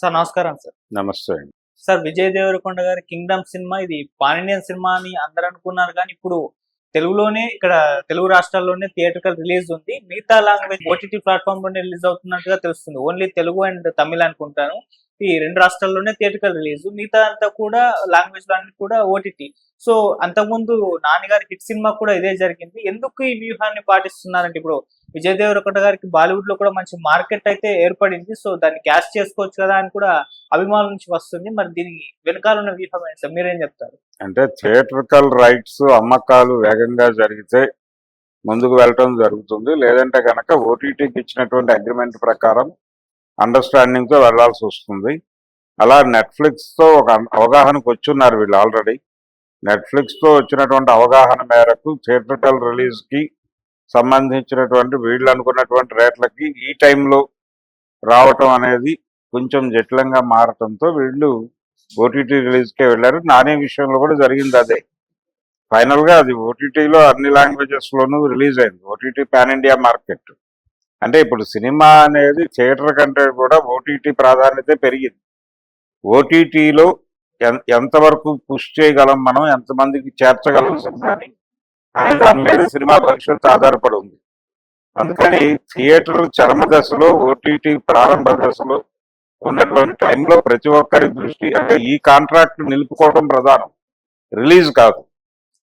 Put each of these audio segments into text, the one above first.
Sir నమస్కారం sir. నమస్తే అండి. సార్ విజయ్ దేవరకొండ గారి కింగ్డమ్ సినిమా ఇది పాన్ ఇండియన్ సినిమా అని అందరు అనుకున్నారు కానీ ఇప్పుడు తెలుగులోనే ఇక్కడ తెలుగు రాష్ట్రాల్లోనే థియేటర్కల్ రిలీజ్ ఉంది. మిగతా లాంగ్వేజ్ ఓటీటీ ప్లాట్ఫామ్లోనే రిలీజ్ అవుతున్నట్టుగా తెలుస్తుంది. ఓన్లీ తెలుగు అండ్ తమిళ అనుకుంటాను. ఈ రెండు రాష్ట్రాల్లోనే థియేటర్కల్ రిలీజ్. మిగతా అంతా కూడా లాంగ్వేజ్లో అన్ని కూడా ఓటీటీ. సో అంతకుముందు నాన్నగారి హిట్ సినిమా కూడా ఇదే జరిగింది. ఎందుకు ఈ వ్యూహాన్ని పాటిస్తున్నారంటే ఇప్పుడు విజయ్ దేవరకొండ గారికి బాలీవుడ్లో కూడా మంచి మార్కెట్ అయితే ఏర్పడింది. సో దాన్ని క్యాష్ చేసుకోవచ్చు కదా అని కూడా అభిమానుల నుంచి వస్తుంది. మరి దీని వెనకాల ఉన్న వ్యూహం ఏంటి? సార్ మీరేం చెప్తారు? అంటే థియేటర్కల్ రైట్స్ అమ్మకాలు వేగంగా జరిగితే ముందుకు వెళ్ళటం జరుగుతుంది. లేదంటే కనుక ఓటీటీకి ఇచ్చినటువంటి అగ్రిమెంట్ ప్రకారం అండర్స్టాండింగ్తో వెళ్ళాల్సి వస్తుంది. అలా నెట్ఫ్లిక్స్తో ఒక అవగాహనకు వచ్చున్నారు వీళ్ళు ఆల్రెడీ నెట్ఫ్లిక్స్తో వచ్చినటువంటి అవగాహన మేరకు థియేటర్కల్ రిలీజ్కి సంబంధించినటువంటి వీళ్ళు అనుకున్నటువంటి రేట్లకి ఈ టైంలో రావటం అనేది కొంచెం జటిలంగా మారటంతో వీళ్ళు ఓటీటీ రిలీజ్కే వెళ్ళారు. నానే విషయంలో కూడా జరిగింది అదే. ఫైనల్గా అది ఓటీటీలో అన్ని లాంగ్వేజెస్ లోనూ రిలీజ్ అయింది. ఓటీటీ పాన్ ఇండియా మార్కెట్ అంటే ఇప్పుడు సినిమా అనేది థియేటర్ కంటే కూడా ఓటీటీ ప్రాధాన్యత పెరిగింది. ఓటీటీలో ఎంతవరకు పుష్ చేయగలం మనం ఎంతమందికి చేర్చగలం సినిమాని దాని మీద సినిమా భవిష్యత్తు ఆధారపడి ఉంది. అందుకని థియేటర్ చర్మ దశలో ఓటీటీ ప్రారంభ దశలో ఉన్నటువంటి టైంలో ప్రతి ఒక్కరి దృష్టి అంటే ఈ కాంట్రాక్ట్ నిలుపుకోవడం ప్రధానం. రిలీజ్ కాదు.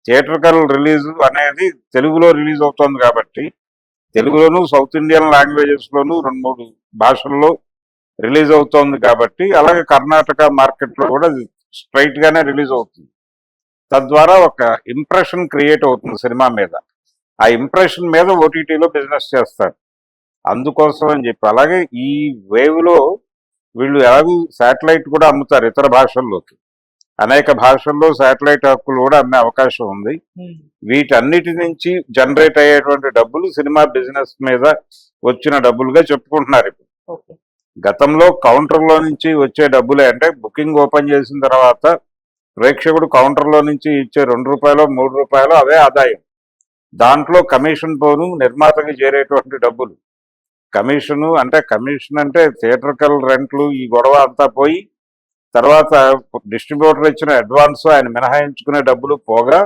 థియేటర్కల్ రిలీజ్ అనేది తెలుగులో రిలీజ్ అవుతుంది కాబట్టి తెలుగులోను సౌత్ ఇండియన్ లాంగ్వేజెస్లోను రెండు మూడు భాషల్లో రిలీజ్ అవుతోంది కాబట్టి అలాగే కర్ణాటక మార్కెట్లో కూడా స్ట్రైట్గానే రిలీజ్ అవుతుంది. తద్వారా ఒక ఇంప్రెషన్ క్రియేట్ అవుతుంది సినిమా మీద. ఆ ఇంప్రెషన్ మీద ఓటీటీలో బిజినెస్ చేస్తారు. అందుకోసం అని చెప్పి అలాగే ఈ వేవ్లో వీళ్ళు ఎలాగూ శాటిలైట్ కూడా అమ్ముతారు ఇతర భాషల్లోకి. అనేక భాషల్లో శాటిలైట్ హక్కులు కూడా అమ్మే అవకాశం ఉంది. వీటన్నిటి నుంచి జనరేట్ అయ్యేటువంటి డబ్బులు సినిమా బిజినెస్ మీద వచ్చిన డబ్బులుగా చెప్పుకుంటున్నారు ఇప్పుడు. గతంలో కౌంటర్లో నుంచి వచ్చే డబ్బులే అంటే బుకింగ్ ఓపెన్ చేసిన తర్వాత ప్రేక్షకుడు కౌంటర్లో నుంచి ఇచ్చే రెండు రూపాయలు మూడు రూపాయలు అవే ఆదాయం. దాంట్లో కమిషన్ పోను నిర్మాతకి చేరేటువంటి డబ్బులు. కమిషను అంటే కమిషన్ అంటే థియేటర్కల్ రెంట్లు ఈ గొడవ అంతా పోయి తర్వాత డిస్ట్రిబ్యూటర్ ఇచ్చిన అడ్వాన్స్ ఆయన మినహాయించుకునే డబ్బులు పోగా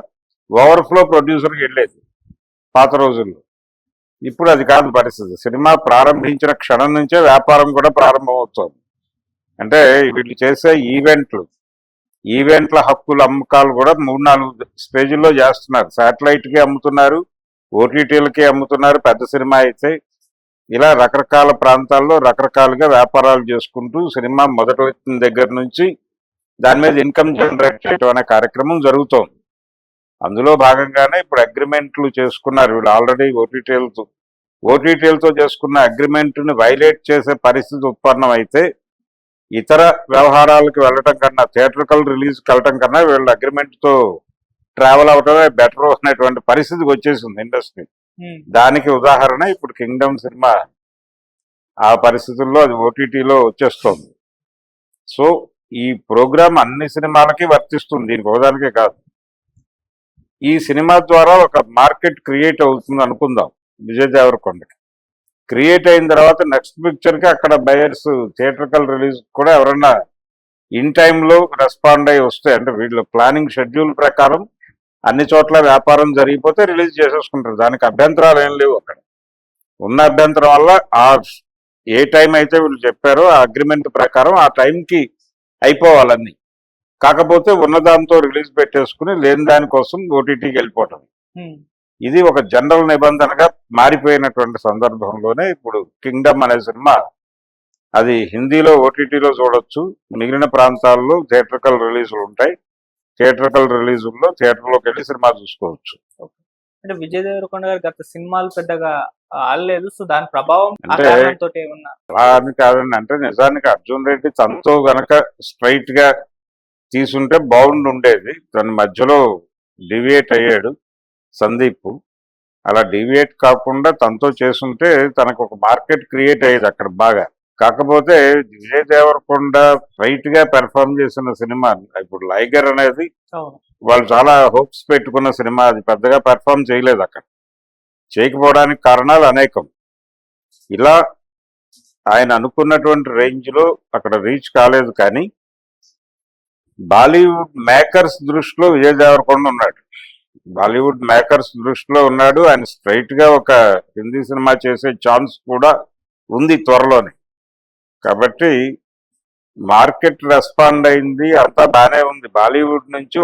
ఓవర్ఫ్లో ప్రొడ్యూసర్కి వెళ్ళేది పాత రోజుల్లో. ఇప్పుడు అది కాదు పరిస్థితి. సినిమా ప్రారంభించిన క్షణం నుంచే వ్యాపారం కూడా ప్రారంభమవుతుంది. అంటే వీళ్ళు చేసే ఈవెంట్లు ఈవెంట్ల హక్కుల అమ్మకాలు కూడా మూడు నాలుగు స్టేజ్లో చేస్తున్నారు. శాటిలైట్కి అమ్ముతున్నారు ఓటీటీలకి అమ్ముతున్నారు పెద్ద సినిమా అయితే. ఇలా రకరకాల ప్రాంతాల్లో రకరకాలుగా వ్యాపారాలు చేసుకుంటూ సినిమా మొదటి వచ్చిన దగ్గర నుంచి దాని మీద ఇన్కమ్ జనరేట్ చేయడం అనే కార్యక్రమం జరుగుతోంది. అందులో భాగంగానే ఇప్పుడు అగ్రిమెంట్లు చేసుకున్నారు. వీళ్ళు ఆల్రెడీ ఓటీటీలతో ఓటీటీలతో చేసుకున్న అగ్రిమెంట్ని వైలేట్ చేసే పరిస్థితి ఉత్పన్నం అయితే ఇతర వ్యవహారాలకు వెళ్ళటం కన్నా థియేటర్కల్ రిలీజ్కి వెళ్ళటం కన్నా వీళ్ళ అగ్రిమెంట్తో ట్రావెల్ అవటమే బెటర్ అనేటువంటి పరిస్థితికి వచ్చేసింది ఇండస్ట్రీ దానికి ఉదాహరణ ఇప్పుడు కింగ్డమ్ సినిమా ఆ పరిస్థితుల్లో అది ఓటీటీలో వచ్చేస్తుంది. సో ఈ ప్రోగ్రామ్ అన్ని సినిమాలకి వర్తిస్తుంది దీనికి ఒకదానికే కాదు. ఈ సినిమా ద్వారా ఒక మార్కెట్ క్రియేట్ అవుతుంది అనుకుందాం విజయ్ దేవరకొండకి. క్రియేట్ అయిన తర్వాత నెక్స్ట్ పిక్చర్కి అక్కడ బయర్స్ థియేటర్కల్ రిలీజ్ కూడా ఎవరన్నా ఇన్ టైంలో రెస్పాండ్ అయ్యి వస్తే అంటే వీళ్ళు ప్లానింగ్ షెడ్యూల్ ప్రకారం అన్ని చోట్ల వ్యాపారం జరిగిపోతే రిలీజ్ చేసేసుకుంటారు. దానికి అభ్యంతరాలు ఏం లేవు అక్కడ. ఉన్న అభ్యంతరం వల్ల ఆ ఏ టైం అయితే వీళ్ళు చెప్పారో ఆ అగ్రిమెంట్ ప్రకారం ఆ టైంకి అయిపోవాలన్నీ. కాకపోతే ఉన్నదాంతో రిలీజ్ పెట్టేసుకుని లేని దానికోసం ఓటీటీకి వెళ్ళిపోవటం. ఇది ఒక జనరల్ నిబంధనగా మారిపోయినటువంటి సందర్భంలోనే ఇప్పుడు కింగ్డమ్ అనే సినిమా అది హిందీలో ఓటీటీలో చూడొచ్చు. మిగిలిన ప్రాంతాల్లో థియేటర్కల్ రిలీజులు ఉంటాయి. థియేటర్కల్ రిలీజుల్లో థియేటర్లోకి వెళ్ళి సినిమా చూసుకోవచ్చు. అంటే విజయ్ దేవరకొండ గారు గత సినిమాలు పెద్దగా ఆడలేదు. సో దాని ప్రభావం అలా అని కాదండి. అంటే నిజానికి అర్జున్ రెడ్డి తనతో గనక స్ట్రైట్గా తీసుంటే బాగుండి ఉండేది. తన మధ్యలో డివియేట్ అయ్యాడు. సందీప్. అలా డివియేట్ కాకుండా తనతో చేసుంటే తనకు ఒక మార్కెట్ క్రియేట్ అయ్యేది అక్కడ బాగా. కాకపోతే విజయ్ దేవరకొండ స్ట్రైట్గా పెర్ఫామ్ చేసిన సినిమా ఇప్పుడు లైగర్ అనేది వాళ్ళు చాలా హోప్స్ పెట్టుకున్న సినిమా అది పెద్దగా పెర్ఫామ్ చేయలేదు అక్కడ. చేయకపోవడానికి కారణాలు అనేకం. ఇలా ఆయన అనుకున్నటువంటి రేంజ్లో అక్కడ రీచ్ కాలేదు కానీ బాలీవుడ్ మేకర్స్ దృష్టిలో విజయ్ దేవరకొండ ఉన్నాడు. బాలీవుడ్ మేకర్స్ దృష్టిలో ఉన్నాడు. ఆయన స్ట్రైట్గా ఒక హిందీ సినిమా చేసే ఛాన్స్ కూడా ఉంది త్వరలోనే. కాబట్టి మార్కెట్ రెస్పాండ్ అయింది. అంతా బానే ఉంది. బాలీవుడ్ నుంచి